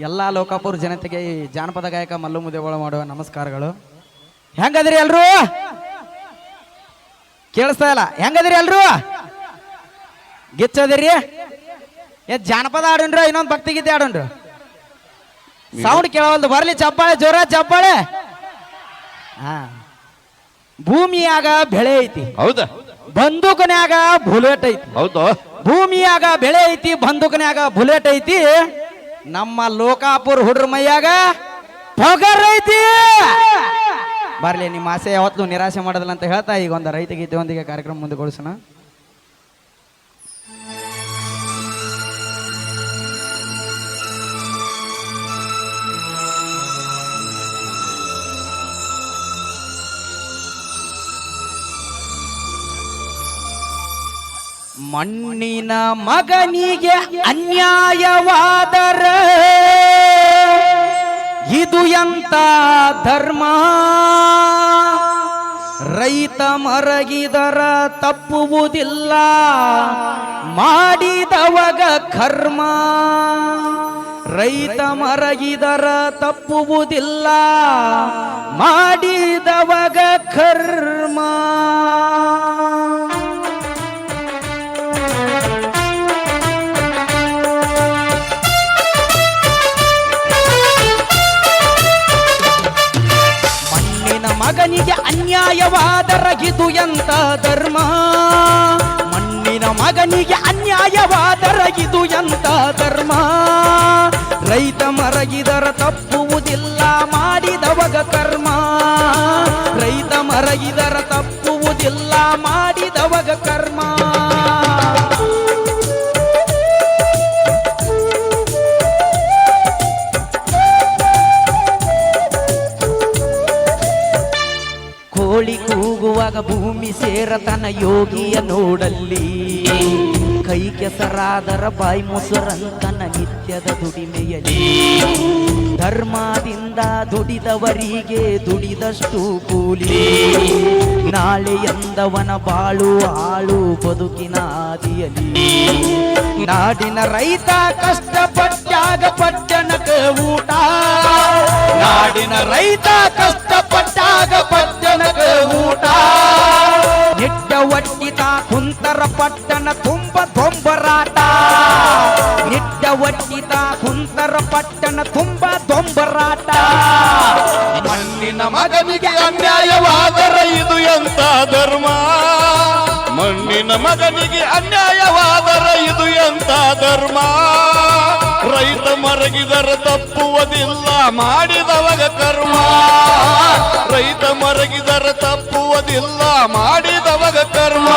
ಎಲ್ಲ ಲೋಕಾಪುರ ಜನತೆಗೆ ಈ ಜಾನಪದ ಗಾಯಕ ಮಲ್ಲು ಮುದೇವಳ ಮಾಡುವ ನಮಸ್ಕಾರಗಳು. ಹೆಂಗದ್ರಿ ಎಲ್ರು? ಕೇಳಿಸ್ತಾ ಇಲ್ಲ. ಹೆಂಗದ್ರಿ ಎಲ್ರು? ಗಿಚ್ಚದಿರಿ? ಏ ಜಾನಪದ ಆಡೋಣ್ರಿ ಇನ್ನೊಂದು ಭಕ್ತಿ ಗೀತೆ ಆಡೋಣ್ರಿ ಸೌಂಡ್ ಕೇಳವಲ್ದು. ಬರ್ಲಿ ಚಪ್ಪಾಳೆ ಜೋರ ಚಪ್ಪಾಳೆ. ಹಾ. ಭೂಮಿಯಾಗ ಬೆಳೆ ಐತಿ. ಹೌದಾ? ಬಂದೂಕನ್ಯಾಗ ಬುಲೆಟ್ ಐತಿ. ಹೌದು? ಭೂಮಿಯಾಗ ಬೆಳೆ ಐತಿ, ಬಂದೂಕನ್ಯಾಗ ಬುಲೆಟ್ ಐತಿ, ನಮ್ಮ ಲೋಕಾಪುರ ಹುಡ್ರ ಮೈಯಾಗ ಪೊಗರ್ ಐತಿ. ಬರ್ಲಿ, ನಿಮ್ಮ ಆಸೆ ಯಾವತ್ತೂ ನಿರಾಶೆ ಮಾಡೋದಿಲ್ಲ ಅಂತ ಹೇಳ್ತಾ ಈಗ ಒಂದು ರೈತ ಗೀತೆಯೊಂದಿಗೆ ಕಾರ್ಯಕ್ರಮ ಮುಂದುಗೊಳಿಸೋಣ. ಮಣ್ಣಿನ ಮಗನಿಗೆ ಅನ್ಯಾಯವಾದರೆ ಇದು ಎಂತ ಧರ್ಮ? ರೈತ ಮರಗಿದರ ತಪ್ಪುವುದಿಲ್ಲ, ಮಾಡಿದವಗ ಕರ್ಮ. ರೈತ ಮರಗಿದರ ತಪ್ಪುವುದಿಲ್ಲ, ಮಾಡಿದವಗ ಕರ್ಮ. ಮಗನಿಗೆ ಅನ್ಯಾಯವಾದರಗಿದು ಎಂತ ಧರ್ಮ? ಮಣ್ಣಿನ ಮಗನಿಗೆ ಅನ್ಯಾಯವಾದರಗಿದು ಎಂತ ಧರ್ಮ? ರೈತ ಮರಗಿದರ ತಪ್ಪುವುದಿಲ್ಲ ಮಾಡಿದವಗ ಕರ್ಮ ಕೋಳಿ ಕೂಗುವಾಗ ಭೂಮಿ ಸೇರತನ ಯೋಗಿಯ ನೋಡಲ್ಲಿ. ಕೈ ಕೆಸರಾದರ ಬಾಯಿ ಮೊಸರಂತನ ನಿತ್ಯದ ದುಡಿಮೆಯಲ್ಲಿ. ಧರ್ಮದಿಂದ ದುಡಿದವರಿಗೆ ದುಡಿದಷ್ಟು ಕೂಲಿ. ನಾಳೆ ಎಂದವನ ಬಾಳು ಆಳು ಬದುಕಿನ ಆದಿಯಲ್ಲಿ ನಾಡಿನ ರೈತ ಕಷ್ಟಪಟ್ಟಾಗ ಪಟ್ಟಣಕ ಊಟ. ನಾಡಿನ ರೈತ ಕಷ್ಟಪಟ್ಟಾಗ ಪಟ್ಟಣಕ ಊಟ. ನಿಟ್ಟ ಒಟ್ಟಿತ ಕುಂತರ ಪಟ್ಟಣ ತುಂಬ ದೊಂಬರಾಟ. ನಿಟ್ಟ ಒಟ್ಟಿತ ಕುಂತರ ಪಟ್ಟಣ ತುಂಬ ದೊಂಬರಾಟ. ಮಣ್ಣಿನ ಮಗನಿಗೆ ಅನ್ಯಾಯವಾದರೆ ಇದು ಎಂತ ಧರ್ಮ? ಮಣ್ಣಿನ ಮಗನಿಗೆ ಅನ್ಯಾಯವಾದರೆ ಇದು ಎಂತ ಧರ್ಮ? ಮರಗಿದರ ತಪ್ಪುವುದಿಲ್ಲ, ಮಾಡಿದವಗ ಕರ್ಮ. ರೈತ ಮರಗಿದರ ತಪ್ಪುವುದಿಲ್ಲ, ಮಾಡಿದವಗ ಕರ್ಮ.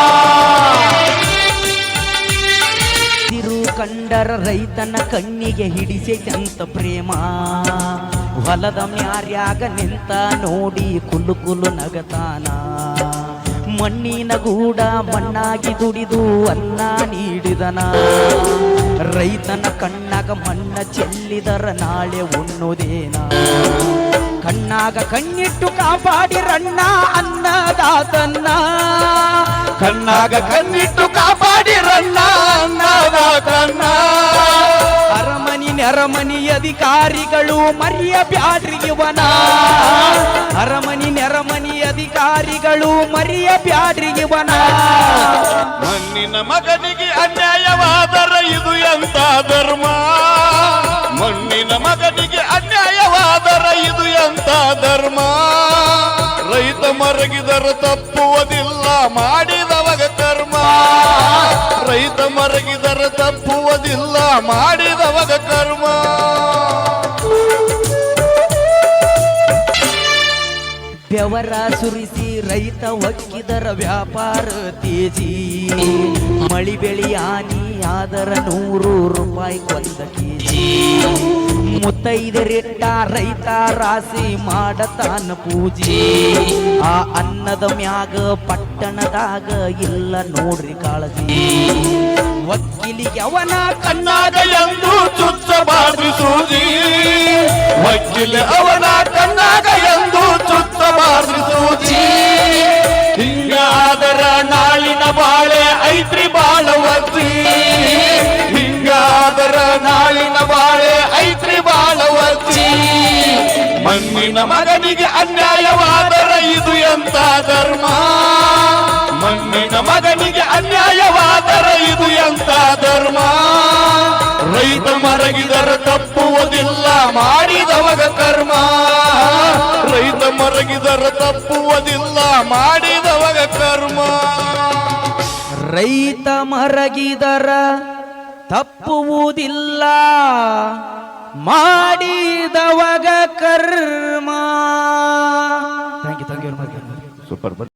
ತಿರು ಕಂಡರ ರೈತನ ಕಣ್ಣಿಗೆ ಹಿಡಿಸೈತಂತ ಪ್ರೇಮ. ಹೊಲದ ಮ್ಯಾರ್ಯಾಗ ನಿಂತ ನೋಡಿ ಕುಲು ಕುಲು ನಗತಾನ. ಮಣ್ಣಿನ ಗೂಡ ಮಣ್ಣಾಗಿ ದುಡಿದು ಅನ್ನ ನೀಡಿದನ. ರೈತನ ಕಣ್ಣಾಗ ಮಣ್ಣ ಚೆಲ್ಲಿದರ ನಾಳೆ ಉಣ್ಣುದೇನ? ಕಣ್ಣಾಗ ಕಣ್ಣಿಟ್ಟು ಕಾಪಾಡಿರಣ್ಣ ಅನ್ನದಾತನ್ನ ಕಣ್ಣಾಗ ಕಣ್ಣಿಟ್ಟು ಕಾಪಾಡಿರಣ್ಣ ಅಧಿಕಾರಿಗಳು ಮರಿಯ ಬ್ಯಾಡ್ರಿಗಿವನ ಅರಮನಿ ನೆರಮನಿ ಅಧಿಕಾರಿಗಳು ಮರಿಯ ಬ್ಯಾಡ್ರಿಗಿವನ ಮಣ್ಣಿನ ಮಗನಿಗೆ ಅನ್ಯಾಯವಾದರ ಇದು ಎಂತ ಧರ್ಮ? ಮಣ್ಣಿನ ಮಗನಿಗೆ ಅನ್ಯಾಯವಾದರ ಇದು ಎಂತ ಧರ್ಮ? ರೈತ ಮರಗಿದರ ತಪ್ಪುವುದಿಲ್ಲ, ಮಾಡಿದವಗ ಕರ್ಮ. ರೈತ ಮರಗಿದರ ತಪ್ಪುವುದಿಲ್ಲ, ಮಾಡಿದವಗ ಕರ್ಮ. ಬೆವರ ಸುರಿಸಿ ರೈತ ಒಕ್ಕಿದರ ವ್ಯಾಪಾರ ತೇಜಿ. ಮಳಿ ಬೆಳಿ ಆನಿ ಆದರ ನೂರು ರೂಪಾಯಿ ಕೊಂದ ಕೆಜಿ. ಮುತ್ತೈದರಿಟ್ಟ ರೈತ ರಾಸಿ ಮಾಡತಾನ ಪೂಜೆ. ಆ ಅನ್ನದ ಮ್ಯಾಗ ಪಟ್ಟಣದಾಗ ಇಲ್ಲ ನೋಡ್ರಿ ಕಾಳಜಿ. ಒಕ್ಕಿಲಿ ಅವನ ಕಣ್ಣಾಗ ಎಂದು ಚುಚ್ಚಬಾರ್ದು. ಬಾಳವತಿ ಹಿಂಗಾದರ ನಾಳಿನ ಬಾಳೆ ಐತ್ರಿ ಬಾಳವತಿ ಮಣ್ಣಿನ ಮಗನಿಗೆ ಅನ್ಯಾಯವಾದರ ಇದು ಎಂತ ಧರ್ಮ? ಮಣ್ಣಿನ ಮಗನಿಗೆ ಅನ್ಯಾಯವಾದರ ಇದು ಎಂತ ಧರ್ಮ? ರೈತ ಮರಗಿದರ ತಪ್ಪುವುದಿಲ್ಲ, ಮಾಡಿದವಗ ಕರ್ಮ. ರೈತ ಮರಗಿದರ ತಪ್ಪು ರೈತ ಮರಗಿದರ ತಪ್ಪುವುದಿಲ್ಲ. ಮಾಡಿದವಗ ಕರ್ಮ. Thank you thank you super